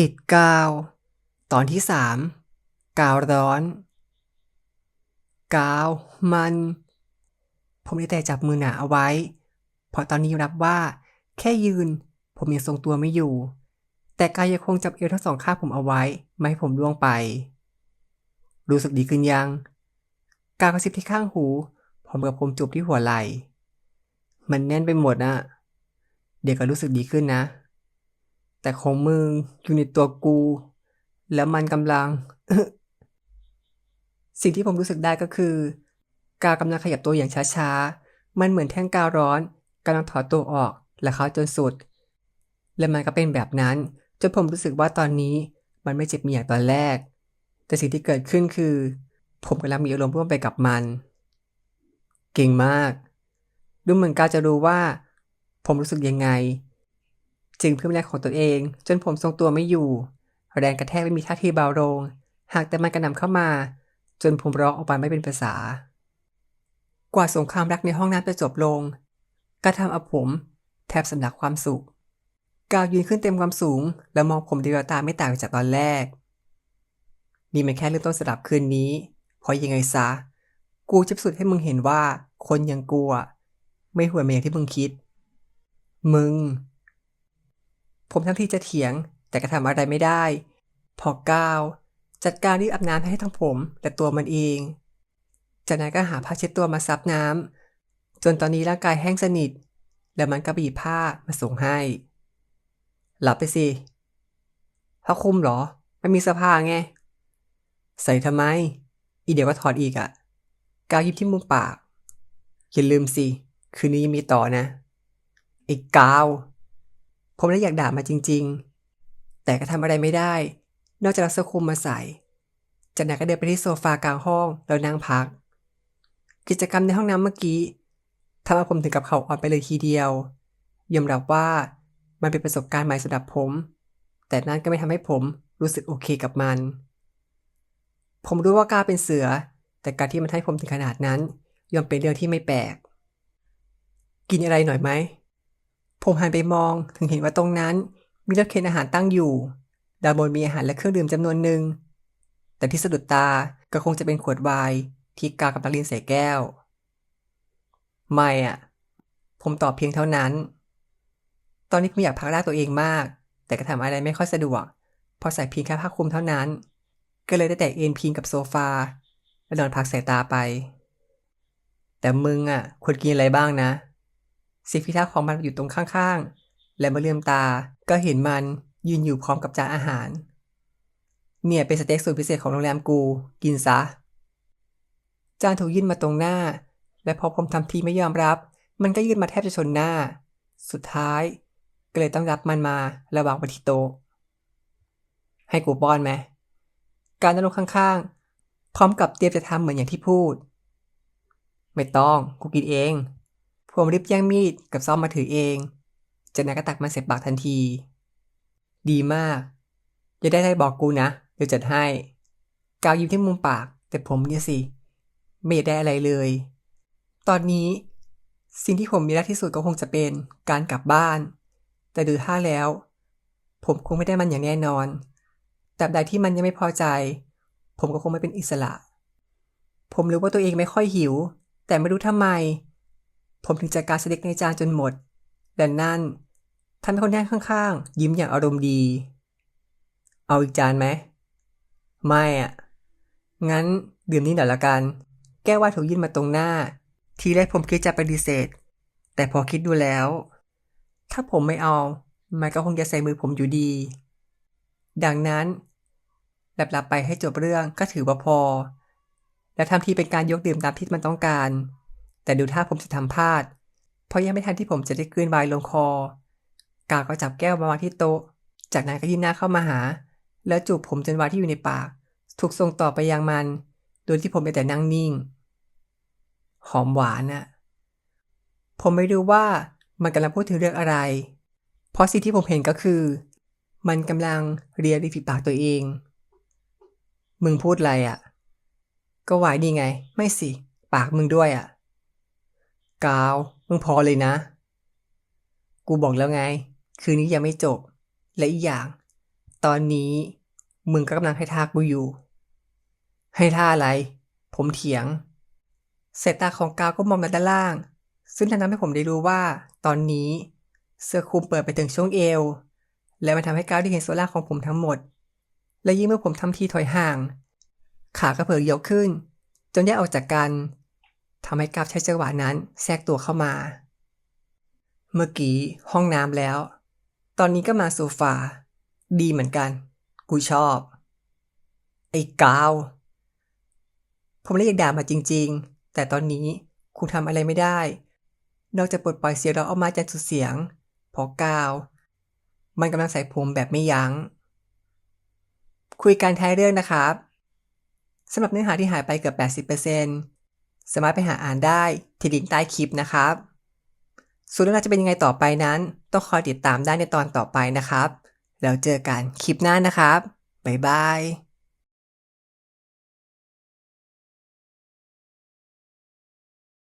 ติดกาว ตอนที่สามกาวร้อน กาวมัน ผมได้แต่จับมือหนาเอาไว้ เพราะตอนนี้รับว่า แค่ยืน ผมยังทรงตัวไม่อยู่ แต่กายยังคงจับเอวทั้งสองข้างผมเอาไว้ ไม่ให้ผมล่วงไป รู้สึกดีขึ้นยัง กาวกระซิบที่ข้างหูพร้อมกับผมจูบที่หัวไหล่ มันแน่นไปหมดอะเดี๋ยวก็รู้สึกดีขึ้นนะ แต่ของมึงอยู่ในตัวกู แล้วมันกำลัง สิ่งที่ผมรู้สึกได้ก็คือ กาวกำลังขยับตัวอย่างช้าๆ มันเหมือนแท่งกาวร้อนกำลังถอดตัวออกและเขาจนสุด และมันก็เป็นแบบนั้น จนผมรู้สึกว่าตอนนี้มันไม่เจ็บมีอย่างตอนแรก แต่สิ่งที่เกิดขึ้นคือ ผมกำลังมีอารมณ์ร่วมไปกับมัน เก่งมาก ดูเหมือนกาวจะรู้ว่า ผมรู้สึกยังไง จึงเพิ่มแรงของตัวเอง จนผมทรงตัวไม่อยู่ แรงกระแทกไม่มีท่าทีเบาลง หากแต่มันกระหน่ำเข้ามา จนผมร้องออกมาไม่เป็นภาษา กว่าสงครามรักในห้องน้ำจะจบลงก็ทำเอาผม แทบสำลักความสุขกาวยืนขึ้นเต็มความสูง แล้วมองผมด้วยตาไม่ต่างจากตอนแรก นี่มันแค่เริ่มต้นสำหรับคืนนี้ เพราะยังไงซะ กูจะพิสูจน์ให้มึงเห็นว่า คนอย่างกูอะไม่ห่วยแมอย่างที่มึงคิด มึง ผมทำที่จะเถียง แต่ก็ทำอะไรไม่ได้ พอก้าวจัดการรีบอาบน้ำให้ทั้งผมและตัวมันเอง จากนั้นก็หาผ้าเช็ดตัวมาซับน้ำจนตอนนี้ร่างกายแห้งสนิท แล้วมันก็บีบผ้ามาส่งให้ หลับไปสิผ้าคลุมเหรอ ไม่มีเสื้อผ้าไง ใส่ทำไม อีเดี๋ยวก็ถอดอีกอะกาวยิบที่มุมปาก อย่าลืมสิ คืนนี้ยังมีต่อนะไอ้กาว ผมเลยอยากด่ามาจริง ๆ แต่ก็ทำอะไรไม่ได้ นอกจากเอาเสื้อคลุมมาใส่ จากนั้นก็เดินไปที่โซฟากลางห้องแล้วนั่งพัก กิจกรรมในห้องน้ำเมื่อกี้ทำให้ผมถึงกับเขาอ่อนไปเลยทีเดียวยอมรับว่ามันเป็นประสบการณ์ใหม่สำหรับผม แต่นั่นก็ไม่ทำให้ผมรู้สึกโอเคกับมัน ผมรู้ว่ากล้าเป็นเสือ แต่การที่มันให้ผมถึงขนาดนั้นย่อมเป็นเรื่องที่ไม่แปลก กินอะไรหน่อยไหม ผมหันไปมองถึงเห็นว่าตรงนั้น มีรถเข็นอาหารตั้งอยู่ด้านบนมีอาหารและเครื่องดื่มจำนวนหนึ่ง แต่ที่สะดุดตาก็คงจะเป็นขวดไวน์ที่กากำลังลินใส่แก้ว ไม่อะผมตอบเพียงเท่านั้น ตอนนี้ผมอยากพักร่างตัวเองมาก แต่ก็ทำอะไรไม่ค่อยสะดวกพราะใส่เพียงแค่ผ้าคลุมเท่านั้น ก็เลยได้แต่เอนพิงกับโซฟา และนอนพักสายตาไป แต่มึงอะควรกินอะไรบ้างนะ สิพิทักษ์ของมันอยู่ตรงข้างๆ และเมื่อเลื่อมตาก็เห็นมันยืนอยู่พร้อมกับจานอาหาร เนี่ยเป็นสเต็กสูตรพิเศษของโรงแรมกู กินซะ จานถูกยื่นมาตรงหน้า และพอผมทำทีไม่ยอมรับ มันก็ยื่นมาแทบจะชนหน้า สุดท้าย ก็เลยต้องรับมันมาและวางไว้ที่โต๊ะให้กูป้อนไหม การนั่งลงข้างๆ พร้อมกับเตรียมจะทำเหมือนอย่างที่พูด ไม่ต้อง กูกินเอง ผมรีบแย่งมีดกับซ่อมมาถือเอง จากนั้นก็ตักมันเสร็จปากทันที ดีมาก จะได้ได้บอกกูนะ เดี๋ยวจัดให้ กาวยิ้มที่มุมปาก แต่ผมเนี่ยสิ ไม่ได้อะไรเลย ตอนนี้ สิ่งที่ผมมีรักที่สุดก็คงจะเป็นการกลับบ้าน แต่ดูท่าแล้ว ผมคงไม่ได้มันอย่างแน่นอนแตราบใดที่มันยังไม่พอใจ ผมก็คงไม่เป็นอิสระ ผมรู้ว่าตัวเองไม่ค่อยหิว แต่ไม่รู้ทำไม ผมถึงจัดการสเต็กในจานจนหมด และนั่นทำให้คนนั่งข้างๆ ยิ้มอย่างอารมณ์ดี เอาอีกจานไหม ไม่อะงั้นดื่มนี่หน่อยละกัน แก้ววาถูกยื่นมาตรงหน้า ทีแรกผมคิดจะปฏิเสธ แต่พอคิดดูแล้ว ถ้าผมไม่เอา มันก็คงจะใส่มือผมอยู่ดี ดังนั้นหลับๆไปให้จบเรื่องก็ถือว่าพอ และทำทีเป็นการยกดื่มตามที่มันต้องการ แต่ดูท่าผมจะทำพลาด เพราะยังไม่ทันที่ผมจะได้กลืนไวน์ลงคอ กาก็จับแก้วมาวางที่โต๊ะ จากนั้นก็ยื่นหน้าเข้ามาหา แล้วจูบผมจนไวน์ที่อยู่ในปาก ถูกส่งต่อไปยังมัน โดยที่ผมได้แต่นั่งนิ่ง หอมหวานอะผมไม่รู้ว่ามันกำลังพูดถึงเรื่องอะไร เพราะสิ่งที่ผมเห็นก็คือ มันกำลังเรียริมฝีปากตัวเอง มึงพูดอะไรอะ่ะ ก็ไหวดีไง ไม่สิ ปากมึงด้วยอะ่ะ กาวมึงพอเลยนะ กูบอกแล้วไง คืนนี้ยังไม่จบ และอีกอย่าง ตอนนี้มึงก็กำลังให้ท่ากูอยู่ ให้ท่าอะไร ผมเถียงสายตาของกาวก็มองมาด้านล่าง ซึ่งทำให้ผมได้รู้ว่า ตอนนี้ เสื้อคลุมเปิดไปถึงช่วงเอว และมันทำให้กาวได้เห็นส่วนล่าของผมทั้งหมด และยิ่งเมื่อผมทำทีถอยห่าง ขากระเพิกยกขึ้น จนแยกออกจากกัน ทำให้กาวใช้จังหวะนั้นแทรกตัวเข้ามา เมื่อกี้ห้องน้ำแล้ว ตอนนี้ก็มาโซฟา ดีเหมือนกัน กูชอบ ไอ้กาว ผมเลยอยากด่ามาจริง ๆ แต่ตอนนี้คงทำอะไรไม่ได้ นอกจากปลดปล่อยเสียงร้องออกมาจากสุดเสียง พอกาว มันกำลังใส่ผมแบบไม่ยัง้ง คุยกันท้ายเรื่องนะครับสำหรับเนื้อหาที่หายไปเกือบ 80% สามารถไปหาอ่านได้ที่ลิงก์ใต้คลิปนะครับ ส่วนเรื่องราวจะเป็นยังไงต่อไปนั้น ต้องคอยติดตามได้ในตอนต่อไปนะครับ แล้วเจอกันคลิปหน้านะครับ บ๊ายบาย